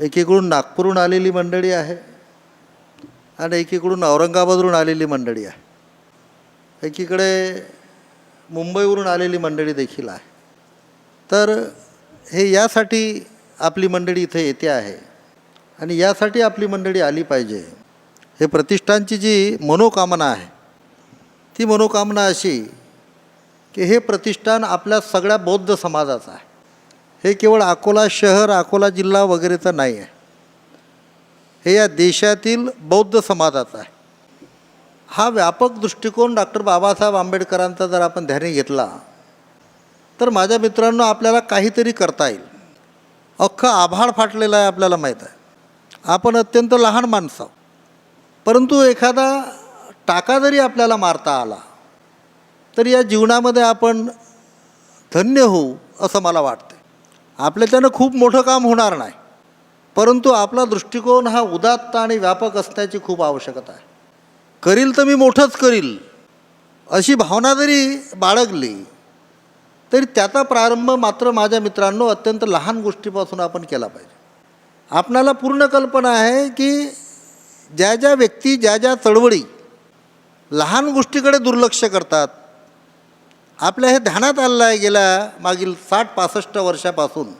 एकीकडून नागपूरहून आलेली मंडळी आहे आणि एकीकडून औरंगाबादवरून आलेली मंडळी आहे. एकीकडे मुंबईवरून आलेली मंडळी देखील आहे. तर हे यासाठी आपली मंडळी इथे येते आहे आणि यासाठी आपली मंडळी आली पाहिजे. हे प्रतिष्ठानची जी मनोकामना आहे ती मनोकामना अशी की हे प्रतिष्ठान आपल्या सगळ्या बौद्ध समाजाचं आहे. हे केवळ अकोला शहर अकोला जिल्हा वगैरेचं नाही आहे. हे या देशातील बौद्ध समाजाचं आहे. हा व्यापक दृष्टिकोन डॉक्टर बाबासाहेब आंबेडकरांचा जर आपण ध्यानी घेतला तर माझ्या मित्रांनो आपल्याला काहीतरी करता येईल. अख्खं आभाळ फाटलेलं आहे आपल्याला माहीत आहे. आपण अत्यंत लहान माणसं परंतु एखादा टाका जरी आपल्याला मारता आला तर या जीवनामध्ये आपण धन्य होऊ असं मला वाटतं आपल्या त्यानं खूप मोठं काम होणार नाही. परंतु आपला दृष्टिकोन हा उदात्त आणि व्यापक असण्याची खूप आवश्यकता आहे. करील तर मी मोठंच करील. अशी भावना जरी बाळगली तरी त्याचा प्रारंभ मात्र माझ्या मित्रांनो अत्यंत लहान गोष्टीपासून आपण केला पाहिजे. आपणाला पूर्ण कल्पना आहे की ज्या ज्या व्यक्ती ज्या ज्या चळवळी लहान गोष्टीकडे दुर्लक्ष करतात आपल्या हे ध्यानात आलं आहे गेल्या मागील साठ पासष्ट वर्षापासून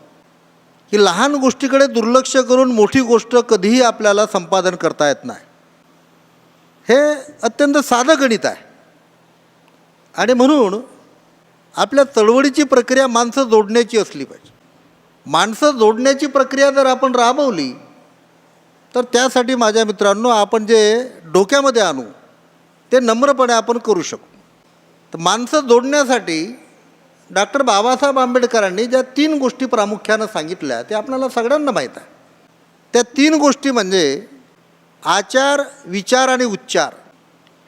की लहान गोष्टीकडे दुर्लक्ष करून मोठी गोष्ट कधीही आपल्याला संपादन करता येत नाही. हे अत्यंत साधं गणित आहे. आणि म्हणून आपल्या चळवळीची प्रक्रिया माणसं जोडण्याची असली पाहिजे. माणसं जोडण्याची प्रक्रिया जर आपण राबवली तर त्यासाठी माझ्या मित्रांनो आपण जे डोक्यामध्ये आणू ते नम्रपणे आपण करू शकू. तर माणसं जोडण्यासाठी डॉक्टर बाबासाहेब आंबेडकरांनी ज्या तीन गोष्टी प्रामुख्यानं सांगितल्या ते आपल्याला सगळ्यांना माहीत आहे. त्या तीन गोष्टी म्हणजे आचार विचार आणि उच्चार.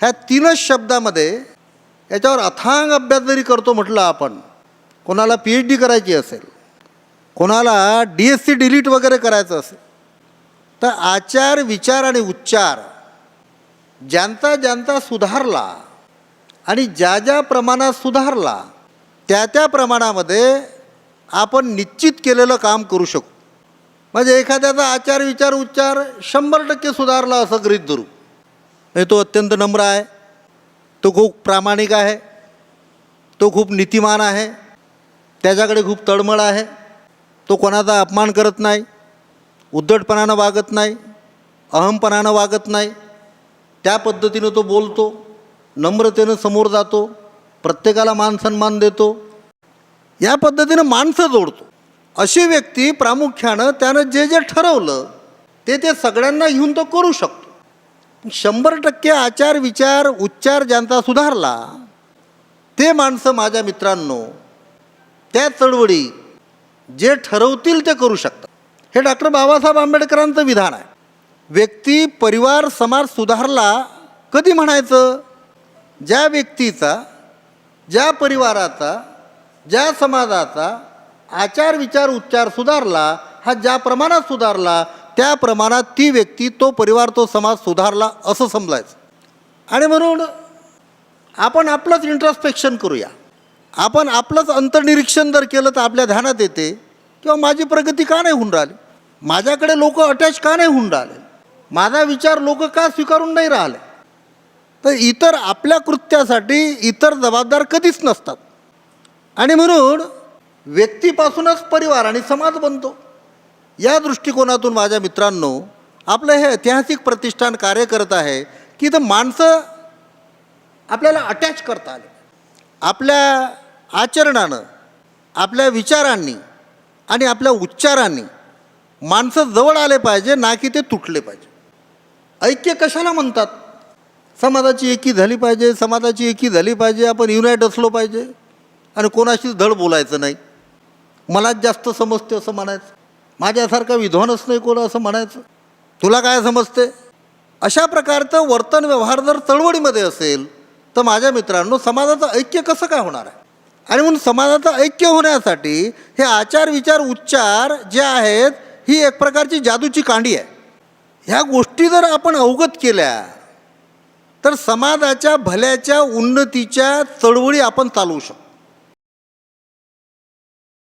ह्या तीनच शब्दामध्ये याच्यावर अथांग अभ्यास जरी करतो म्हटलं आपण कोणाला पी एच डी करायची असेल कोणाला डी एस सी डिलीट वगैरे करायचं असेल तर आचार विचार आणि उच्चार ज्यांचा ज्यांचा सुधारला आणि ज्या ज्या प्रमाणात सुधारला त्या त्या प्रमाणामध्ये आपण निश्चित केलेलं काम करू शकू. म्हणजे एखाद्याचा आचार विचार उच्चार शंभर टक्के सुधारला असं गृहित धरू. म्हणजे तो अत्यंत नम्र आहे तो खूप प्रामाणिक आहे तो खूप नीतिमान आहे त्याच्याकडे खूप तळमळ आहे तो कोणाचा अपमान करत नाही उद्धटपणानं वागत नाही अहमपणानं वागत नाही त्या पद्धतीनं तो बोलतो. नम्रतेनं समोर जातो प्रत्येकाला मान सन्मान देतो या पद्धतीनं माणसं जोडतो. अशी व्यक्ती प्रामुख्यानं त्यानं जे जे ठरवलं ते ते सगळ्यांना घेऊन तो करू शकतो. शंभर टक्के आचार विचार उच्चार ज्यांचा सुधारला ते माणसं माझ्या मित्रांनो त्या चळवळी जे ठरवतील ते करू शकतात. हे डॉक्टर बाबासाहेब आंबेडकरांचं विधान आहे. व्यक्ती परिवार समाज सुधारला कधी म्हणायचं? ज्या व्यक्तीचा ज्या परिवाराचा ज्या समाजाचा आचार विचार उच्चार सुधारला हा ज्या प्रमाणात सुधारला त्या प्रमाणात ती व्यक्ती तो परिवार तो समाज सुधारला असं समजायचं. आणि म्हणून आपण आपलंच इंट्रस्पेक्शन करूया. आपण आपलंच अंतर्निरीक्षण जर केलं तर आपल्या ध्यानात येते किंवा माझी प्रगती का नाही होऊन राहिली? माझ्याकडे लोक अटॅच का नाही होऊन राहिले? माझा विचार लोक का स्वीकारून नाही राहिले? तर इतर आपल्या कृत्यासाठी इतर जबाबदार कधीच नसतात. आणि म्हणून व्यक्तीपासूनच परिवार आणि समाज बनतो. या दृष्टिकोनातून माझ्या मित्रांनो आपलं हे ऐतिहासिक प्रतिष्ठान कार्य करत आहे की तर माणसं आपल्याला अटॅच करता आले. आपल्या आचरणानं आपल्या विचारांनी आणि आपल्या उच्चारांनी माणसं जवळ आले पाहिजे ना की ते तुटले पाहिजे. ऐक्य कशाला म्हणतात? समाजाची एकी झाली पाहिजे समाजाची एकी झाली पाहिजे आपण युनाईट असलो पाहिजे. आणि कोणाशीच धड बोलायचं नाही. मलाच जास्त समजते असं म्हणायचं. माझ्यासारखा विद्वानच नाही कोण असं म्हणायचं. तुला काय समजते? अशा प्रकारचं वर्तन व्यवहार जर चळवळीमध्ये असेल तर माझ्या मित्रांनो समाजाचं ऐक्य कसं काय होणार आहे? आणि म्हणून समाजाचं ऐक्य होण्यासाठी हे आचार विचार उच्चार जे आहेत ही एक प्रकारची जादूची कांडी आहे. ह्या गोष्टी जर आपण अवगत केल्या तर समाजाच्या भल्याच्या उन्नतीच्या चळवळी आपण चालवू शकतो.